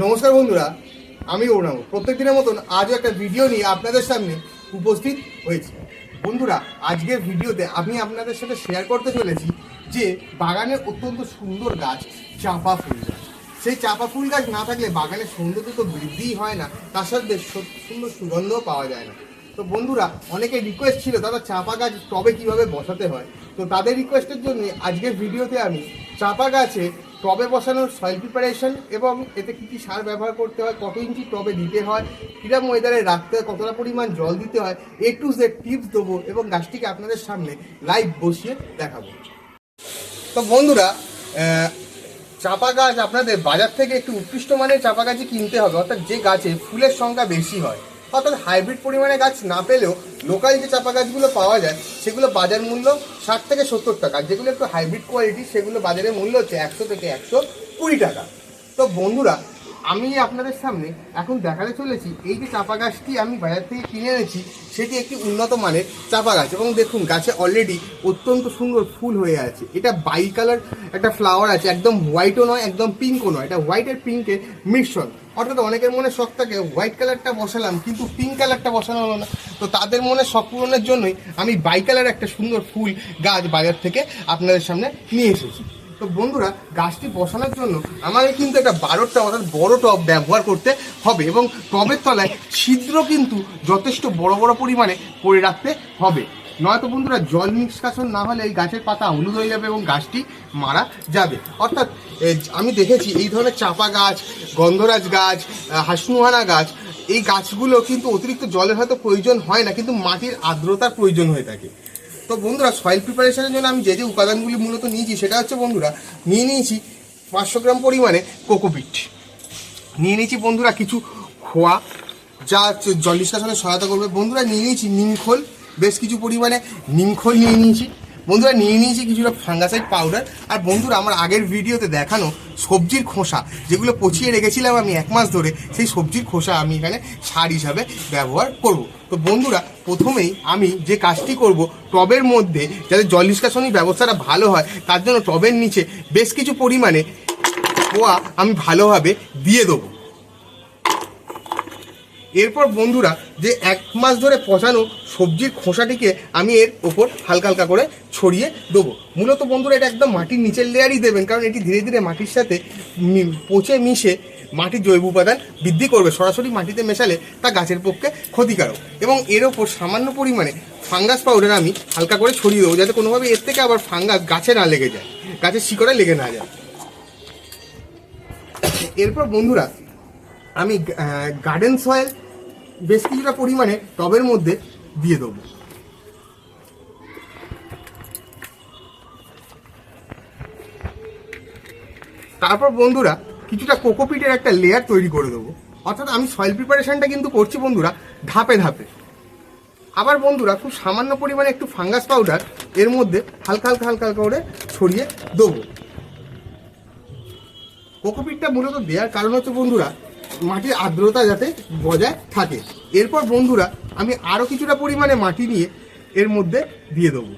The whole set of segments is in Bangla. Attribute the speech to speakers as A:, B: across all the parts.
A: নমস্কার বন্ধুরা, আমি অরুণাব প্রত্যেক দিনের মতন আজও একটা ভিডিও নিয়ে আপনাদের সামনে উপস্থিত হয়েছি। বন্ধুরা, আজকের ভিডিওতে আমি আপনাদের সাথে শেয়ার করতে চলেছি যে বাগানের অত্যন্ত সুন্দর গাছ চাপা ফুল গাছ। সেই চাপা ফুল গাছ না থাকলে বাগানের সৌন্দর্য তো বৃদ্ধিই হয় না, তার সাথে সুন্দর সুগন্ধও পাওয়া যায় না। তো বন্ধুরা, অনেকে রিকোয়েস্ট ছিল, দাদা, চাপা গাছ টবে কীভাবে বসাতে হয়? তো তাদের রিকোয়েস্টের জন্য আজকের ভিডিওতে আমি চাপা গাছে টবে বসানোর সয়েল প্রিপারেশন এবং এতে কী কী সার ব্যবহার করতে হয়, কত ইঞ্চি টবে দিতে হয় কিরম ওয়েদারে রাখতে হয়, কতটা পরিমাণ জল দিতে হয়, এ টু জেড টিপস দেবো এবং গাছটিকে আপনাদের সামনে লাইভ বসিয়ে দেখাবো। তো বন্ধুরা চাপা গাছ আপনাদের বাজার থেকে একটু উৎকৃষ্ট মানের চাপা গাছই কিনতে হবে, অর্থাৎ যে গাছে ফুলের সংখ্যা বেশি হয় অর্থাৎ হাইব্রিড পরিমাণে গাছ না পেলেও লোকাল যে চাপা গাছগুলো পাওয়া যায়, সেগুলো বাজার মূল্য ষাট থেকে সত্তর টাকা। যেগুলো একটু হাইব্রিড কোয়ালিটি সেগুলো বাজারে মূল্য হচ্ছে একশো থেকে একশো কুড়ি টাকা। তো বন্ধুরা আমি আপনাদের সামনে এখন দেখাতে চলেছি এই যে চাপা গাছটি আমি বাজার থেকে কিনে এনেছি, সেটি একটি উন্নত মানের চাপা গাছ। এবং দেখুন, গাছে অলরেডি অত্যন্ত সুন্দর ফুল হয়ে আছে। এটা বাই কালার একটা ফ্লাওয়ার আছে, একদম হোয়াইটও নয়, একদম পিঙ্কও নয়। এটা হোয়াইট আর পিঙ্কের মিশ্রণ। অর্থাৎ অনেকের মনে শখ থাকে হোয়াইট কালারটা বসালাম, কিন্তু পিঙ্ক কালারটা বসানো হলো না। তো তাদের মনে শখ পূরণের জন্যই আমি বাই কালার একটা সুন্দর ফুল গাছ বাজার থেকে আপনাদের সামনে নিয়ে এসেছি। তো বন্ধুরা গাছটি বসানোর জন্য আমাকে কিন্তু একটা বারোটা অর্থাৎ বড় টব ব্যবহার করতে হবে এবং টবের তলায় ছিদ্র কিন্তু যথেষ্ট বড় বড় পরিমাণে করে রাখতে হবে। নয়তো বন্ধুরা জল নিষ্কাশন না হলে এই গাছের পাতা হলুদ হয়ে যাবে এবং গাছটি মারা যাবে। অর্থাৎ আমি দেখেছি এই ধরনের চাপা গাছ গন্ধরাজ গাছ আহ, হাসনুহানা গাছ এই গাছগুলো কিন্তু অতিরিক্ত জলের হয়তো প্রয়োজন হয় না কিন্তু মাটির আর্দ্রতার প্রয়োজন হয়ে থাকে। তো বন্ধুরা সয়েল প্রিপারেশনের জন্য আমি যে যে উপাদানগুলি মূলত নিয়েছি, সেটা হচ্ছে বন্ধুরা, নিয়ে নিয়েছি পাঁচশো গ্রাম পরিমাণে কোকোপিট। নিয়ে নিয়েছি বন্ধুরা কিছু খোয়া, যা জল নিষ্কাশনে সহায়তা করবে। বন্ধুরা, নিয়ে নিয়েছি নিমখোল, বেশ কিছু পরিমাণে নিমখোল নিয়ে নিয়েছি। বন্ধুরা নিয়ে নিয়েছি কিছুটা ফাঙ্গাসাইড পাউডার আর বন্ধুরা, আমার আগের ভিডিওতে দেখানো সবজির খোসা, যেগুলো পচিয়ে রেখেছিলাম আমি এক মাস ধরে, সেই সবজির খোসা আমি এখানে সার হিসাবে ব্যবহার করব। তো বন্ধুরা, প্রথমেই আমি যে কাজটি করব, টবের মধ্যে যাতে জল নিষ্কাশনী ব্যবস্থাটা ভালো হয়, তার জন্য টবের নিচে বেশ কিছু পরিমাণে খোয়া আমি ভালোভাবে দিয়ে দেবো। এরপর বন্ধুরা যে এক মাস ধরে পচানো সবজির খোসাটিকে আমি এর ওপর হালকা হালকা করে ছড়িয়ে দেবো। মূলত বন্ধুরা এটা একদম মাটির নিচের লেয়ারই দেবেন, কারণ এটি ধীরে ধীরে মাটির সাথে পচে মিশে মাটির জৈব উপাদান বৃদ্ধি করবে, সরাসরি মাটিতে মেশালে তা গাছের পক্ষে ক্ষতিকারক। এবং এর ওপর সামান্য পরিমাণে ফাঙ্গাস পাউডার আমি হালকা করে ছড়িয়ে দেবো, যাতে কোনোভাবে এর থেকে আবার ফাঙ্গাস গাছে না লেগে যায়, গাছের শিকড়ে লেগে না যায়। এরপর বন্ধুরা আমি গার্ডেন সয়েল বেশ কিছুটা পরিমাণে টবের মধ্যে দিয়ে দেবো। তারপর বন্ধুরা, কিছুটা কোকোপিটের একটা লেয়ার তৈরি করে দেবো। অর্থাৎ আমি সয়েল প্রিপারেশনটা কিন্তু করছি বন্ধুরা, ধাপে ধাপে। আবার বন্ধুরা, খুব সামান্য পরিমাণে একটু ফাঙ্গাস পাউডার এর মধ্যে হালকা হালকা হালকা হালকা করে ছড়িয়ে দেবো। কোকোপিটটা মূলত দেওয়ার কারণ হচ্ছে বন্ধুরা মাটির আর্দ্রতা যাতে বজায় থাকে। এরপর বন্ধুরা, আমি আরও কিছুটা পরিমাণে মাটি নিয়ে এর মধ্যে দিয়ে দেবো।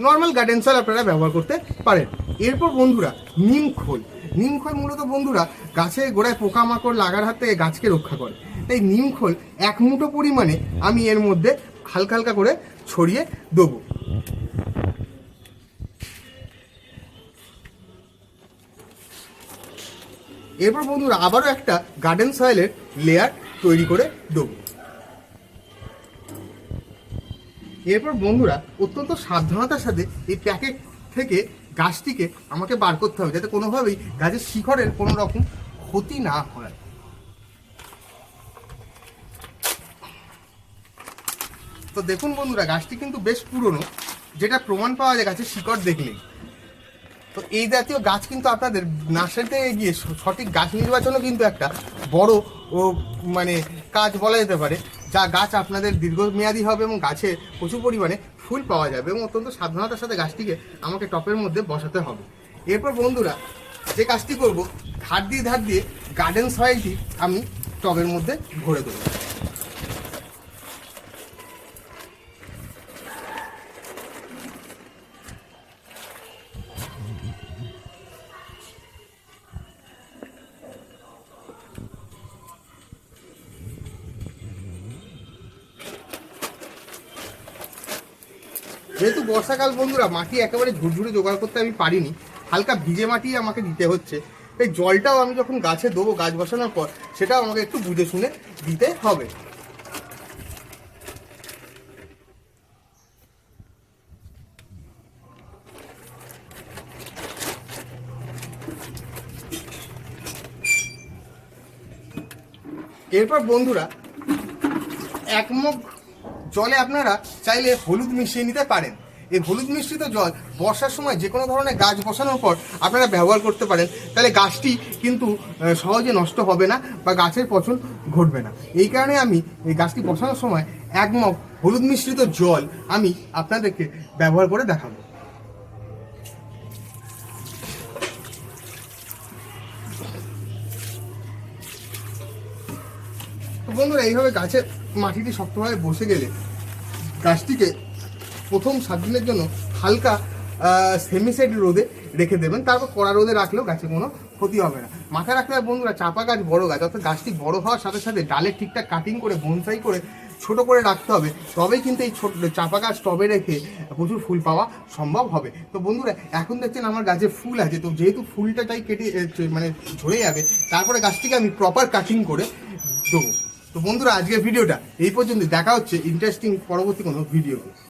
A: নর্মাল গার্ডেন সয়েল আপনারা ব্যবহার করতে পারেন। এরপর বন্ধুরা, নিম খোল। নিম খোল মূলত বন্ধুরা, গাছের গোড়ায় পোকামাকড় লাগার হাত থেকে গাছকে রক্ষা করে। তাই নিম খোল এক মুঠো পরিমাণে আমি এর মধ্যে হালকা হালকা করে ছড়িয়ে দেবো। এরপর বন্ধুরা আবারও একটা গার্ডেন সয়েলের লেয়ার তৈরি করে দেবো। এরপর বন্ধুরা অত্যন্ত সাবধানতার সাথে এই প্যাকেট থেকে গাছটিকে আমাকে বার করতে হবে যাতে কোনোভাবেই গাছের শিখরের কোনো রকম ক্ষতি না হয়। তো দেখুন বন্ধুরা, গাছটি কিন্তু বেশ পুরনো, যেটা প্রমাণ পাওয়া যায় গাছের শিকড় দেখলেই। তো এই জাতীয় গাছ কিন্তু আপনাদের নার্সারিতে গিয়ে সঠিক গাছ নির্বাচনও কিন্তু একটা বড় ও মানে কাজ বলা যেতে পারে। যা গাছ আপনাদের দীর্ঘমেয়াদী হবে এবং গাছে প্রচুর পরিমাণে ফুল পাওয়া যাবে এবং অত্যন্ত সাবধানতার সাথে গাছটিকে আমাকে টপের মধ্যে বসাতে হবে। এরপর বন্ধুরা, যে কাজটি করব, ধার দিয়ে ধার দিয়ে গার্ডেন সয়েলটি আমি টবের মধ্যে ভরে দেবো। যেহেতু বর্ষাকাল বন্ধুরা, মাটি একেবারে ঝুরঝুরে জোগাড় করতে আমি পারিনি। হালকা ভিজে মাটি আমাকে দিতে হচ্ছে। এই জলটাও আমি যখন গাছে দেবো, গাছ বসানোর পর, সেটাও আমাকে একটু বুঝে শুনে দিতে হবে। এরপর বন্ধুরা এক মগ জলে আপনারা চাইলে হলুদ মিশিয়ে নিতে পারেন। এই হলুদ মিশ্রিত জল বর্ষার সময় যে কোনো ধরনের গাছ বসানোর পর আপনারা ব্যবহার করতে পারেন। তাহলে গাছটি কিন্তু সহজে নষ্ট হবে না বা গাছের পচন ঘটবে না। এই কারণে আমি এই গাছটি বসানোর সময় এক মগ হলুদ মিশ্রিত জল আমি আপনাদেরকে ব্যবহার করে দেখাবো। বন্ধুরা, এইভাবে গাছের মাটিটি শক্তভাবে বসে গেলে গাছটিকে প্রথম সাত দিনের জন্য হালকা সেমিসাইড রোদে রেখে দেবেন। তারপর কড়া রোদে রাখলেও গাছের কোনো ক্ষতি হবে না। মাথায় রাখতে হবে বন্ধুরা, চাপা গাছ বড় গাছ, অর্থাৎ গাছটি বড় হওয়ার সাথে সাথে ডালের ঠিকঠাক কাটিং করে বনসাই করে, ছোট করে রাখতে হবে। তবেই কিন্তু এই ছোট চাপা গাছ টবে রেখে প্রচুর ফুল পাওয়া সম্ভব হবে। তো বন্ধুরা, এখন দেখছেন আমার গাছে ফুল আছে। তো যেহেতু ফুলটা তাই কেটে মানে ঝরে যাবে, তারপরে গাছটিকে আমি প্রপার কাটিং করে দেবো। তো বন্ধুরা আজকের ভিডিওটা এই পর্যন্ত দেখা হচ্ছে ইন্টারেস্টিং পরবর্তী কোনো ভিডিও